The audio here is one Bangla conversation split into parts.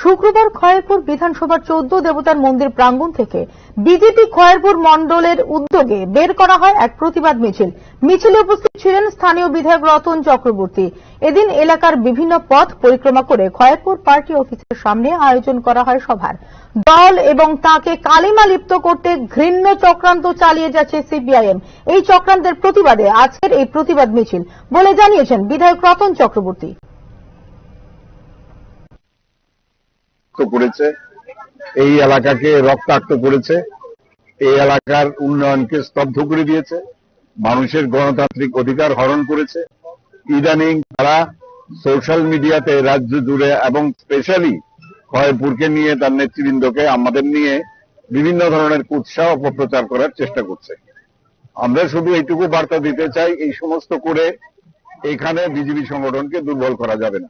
শুক্রবার খয়েরপুর বিধানসভার চৌদ্দ দেবতার মন্দির প্রাঙ্গণ থেকে বিজেপি খয়েরপুর মণ্ডলের উদ্যোগে বের করা হয় এক প্রতিবাদ মিছিল। মিছিলে উপস্থিত ছিলেন স্থানীয় বিধায়ক রতন চক্রবর্তী। এদিন এলাকার বিভিন্ন পথ পরিক্রমা করে খয়েরপুর পার্টি অফিসের সামনে আয়োজন করা হয় সভার। দল এবং তাকে কালিমা লিপ্ত করতে ঘৃণ্য চক্রান্ত চালিয়ে যাচ্ছে সিপিআইএম। এই চক্রান্তের প্রতিবাদে আজকের এই প্রতিবাদ মিছিল বলে জানিয়েছেন বিধায়ক রতন চক্রবর্তী রক্তাক্ত করেছে, এই এলাকাকে রক্তাক্ত করেছে, এই এলাকার উন্নয়নকে স্তব্ধ করে দিয়েছে, মানুষের গণতান্ত্রিক অধিকার হরণ করেছে। ইদানিং তারা সোশ্যাল মিডিয়াতে রাজ্য জুড়ে এবং স্পেশালি খয়েরপুরকে নিয়ে তার নেতৃবৃন্দকে, আমাদের নিয়ে বিভিন্ন ধরনের উৎসাহ অপপ্রচার করার চেষ্টা করছে। আমরা শুধু এইটুকু বার্তা দিতে চাই, এই সমস্ত করে এখানে বিজেপি সংগঠনকে দুর্বল করা যাবে না।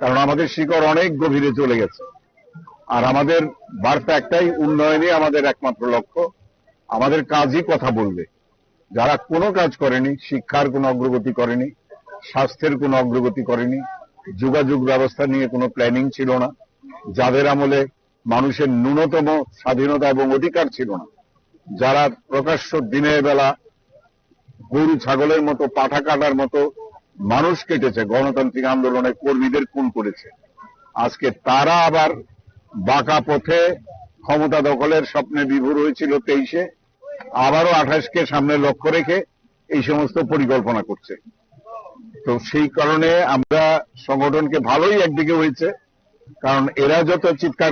কারণ আমাদের শিকড় অনেক গভীরে চলে গেছে। আর আমাদের বার্তা একটাই, উন্নয়নই আমাদের একমাত্র লক্ষ্য। আমাদের কাজই কথা বলবে। যারা কোনো কাজ করেনি, শিক্ষার কোনো অগ্রগতি করেনি, স্বাস্থ্যের কোনো অগ্রগতি করেনি, যোগাযোগ ব্যবস্থা নিয়ে কোনো প্ল্যানিং ছিল না, যাদের আমলে মানুষের ন্যূনতম স্বাধীনতা এবং অধিকার ছিল না, যারা প্রকাশ্য দিনের বেলা গরু, ছাগলের মতো, পাঠা কাটার মতো মানুষ কেটেছে, গণতান্ত্রিক আন্দোলনের কর্মীদের খুন করেছে। আজকে তারা আবার বাঁকা পথে ক্ষমতা দখলের স্বপ্নে বিভোর হয়েছিল তেইশে, আবারও আঠাশকে সামনে লক্ষ্য রেখে এই সমস্ত পরিকল্পনা করছে। তো সেই কারণে আমরা সংগঠনকে ভালোই একদিকে হয়েছে, কারণ এরা যত চিৎকার